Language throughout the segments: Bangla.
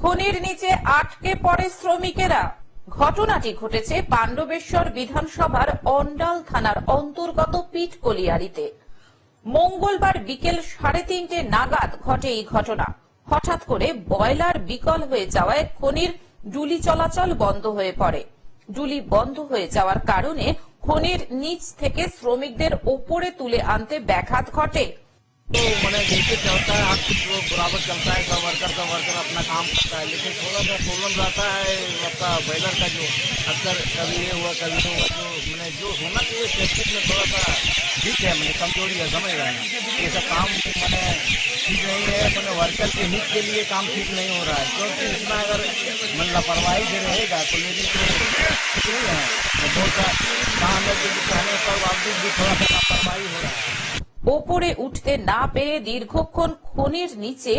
খনির নিচে আটকে পড়ে শ্রমিকেরা। ঘটনাটি ঘটেছে পাণ্ডবেশ্বর বিধানসভার অন্ডাল থানার অন্তর্গত পিটকলিয়ারিতে মঙ্গলবার বিকেল সাড়ে তিনটে নাগাদ ঘটে এই ঘটনা। হঠাৎ করে বয়লার বিকল হয়ে যাওয়ায় খনির ডুলি চলাচল বন্ধ হয়ে পড়ে। ডুলি বন্ধ হয়ে যাওয়ার কারণে খনির নিচ থেকে শ্রমিকদের ওপরে তুলে আনতে ব্যাঘাত ঘটে। तो मैंने नीचे चलता है आप तो बराबर चलता है, सब वर्कर का वर्कर अपना काम करता है, लेकिन थोड़ा सा प्रॉब्लम रहता है, आपका बॉयलर का जो अक्सर कभी ये हुआ, कभी हुआ, जो मैंने जो होना चाहिए सेफ्टी में थोड़ा सा ठीक है मैंने कमज़ोरी है, समझ रहे हैं। ये सब काम मैंने ठीक नहीं है, मैंने वर्कर के हित के लिए काम ठीक नहीं हो रहा है, क्योंकि इतना अगर मन लापरवाही से रहेगा तो मेरी तो ठीक है। मैं बहुत सा काम है जो कहने पर बावजूद भी थोड़ा सा लापरवाही हो रहा है। ওপরে উঠতে না পেরে দীর্ঘক্ষণ খনির নিচে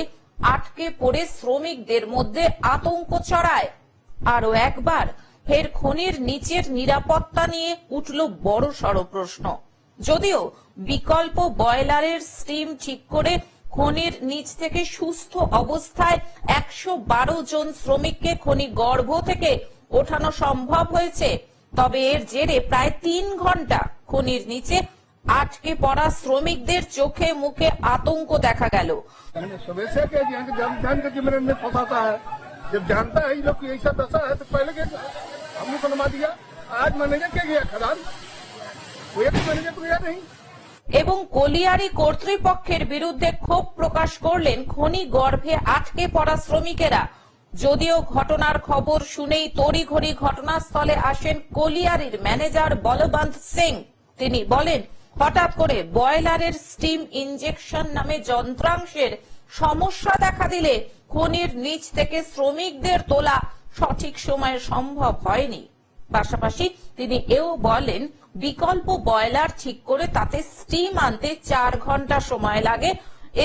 আটকে পড়ে শ্রমিকদের মধ্যে আতঙ্ক ছড়ায়। আরও একবার ফের খনির নিচের নিরাপত্তা নিয়ে উঠল বড় সড় প্রশ্ন। যদিও বিকল্প বয়লারের স্টিম ঠিক করে খনির নিচ থেকে সুস্থ অবস্থায় একশো বারো জন শ্রমিককে খনি গর্ভ থেকে ওঠানো সম্ভব হয়েছে, তবে এর জেরে প্রায় তিন ঘণ্টা খনির নিচে আটকে পড়া শ্রমিকদের চোখে মুখে আতঙ্ক দেখা গেল मैंने सुबह से कह दिया कि जब जान के मेरे में फंसाता है जब जानता है ये लोग की ऐसा दशा है तो पहले के हमने बनवा दिया आज मैनेजर क्या गया खदान कोई एक मैनेजर तो गया नहीं এবং কলিয়ারি কর্তৃপক্ষের বিরুদ্ধে ক্ষোভ প্রকাশ করলেন খনি গর্ভে আটকে পড়া শ্রমিকেরা যদিও ঘটনার খবর শুনেই তড়িঘড়ি ঘটনাস্থলে আসেন কলিয়ারির ম্যানেজার বলবন্ত সিং তিনি বলেন হঠাৎ করে বয়লারের স্টিম ইনজেকশন নামে যন্ত্রাংশের সমস্যা দেখা দিলে খনির নিচ থেকে শ্রমিকদের তোলা সঠিক সময়ে সম্ভব হয়নি। পাশাপাশি তিনি এও বলেন, বিকল্প বয়লার ঠিক করে তাতে স্টিম আনতে চার ঘণ্টা সময় লাগে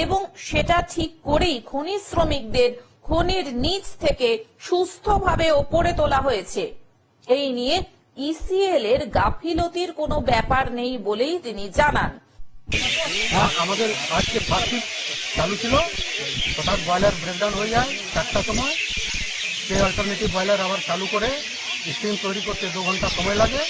এবং সেটা ঠিক করেই খনি শ্রমিকদের খনির নিচ থেকে সুস্থভাবে ওপরে তোলা হয়েছে। এই নিয়ে ইসিএল এর গাফিলতির কোনো ব্যাপার নেই বলেই তিনি জানান। হ্যাঁ আমাদের আজকে ফার্স্ট চালু ছিল। হঠাৎ বয়লার ব্রেকডাউন হয়ে যায় চারটার সময়। সেই অল্টারনেটিভ বয়লার আবার চালু করে স্টিম তৈরি করতে দু ঘণ্টা সময় লাগে।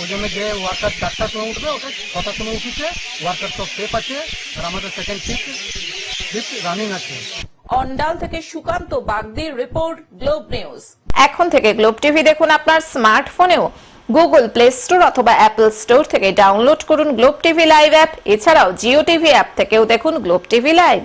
ওই জন্য যে ওয়ার্কার চারটার সময় উঠবে ওটা ছটার সময় উঠেছে। ওয়ার্কার সব সেফ আছে। আর আমাদের সেকেন্ড শিফট শিফট রানিং আছে। অন্ডাল থেকে সুকান্ত বাগদির রিপোর্ট, গ্লোব নিউজ। এখন থেকে গ্লোব টিভি দেখুন আপনার স্মার্টফোনেও। গুগল প্লে স্টোর অথবা অ্যাপল স্টোর থেকে ডাউনলোড করুন গ্লোব টিভি লাইভ অ্যাপ। এছাড়াও জিও টিভি অ্যাপ থেকেও দেখুন গ্লোব টিভি লাইভ।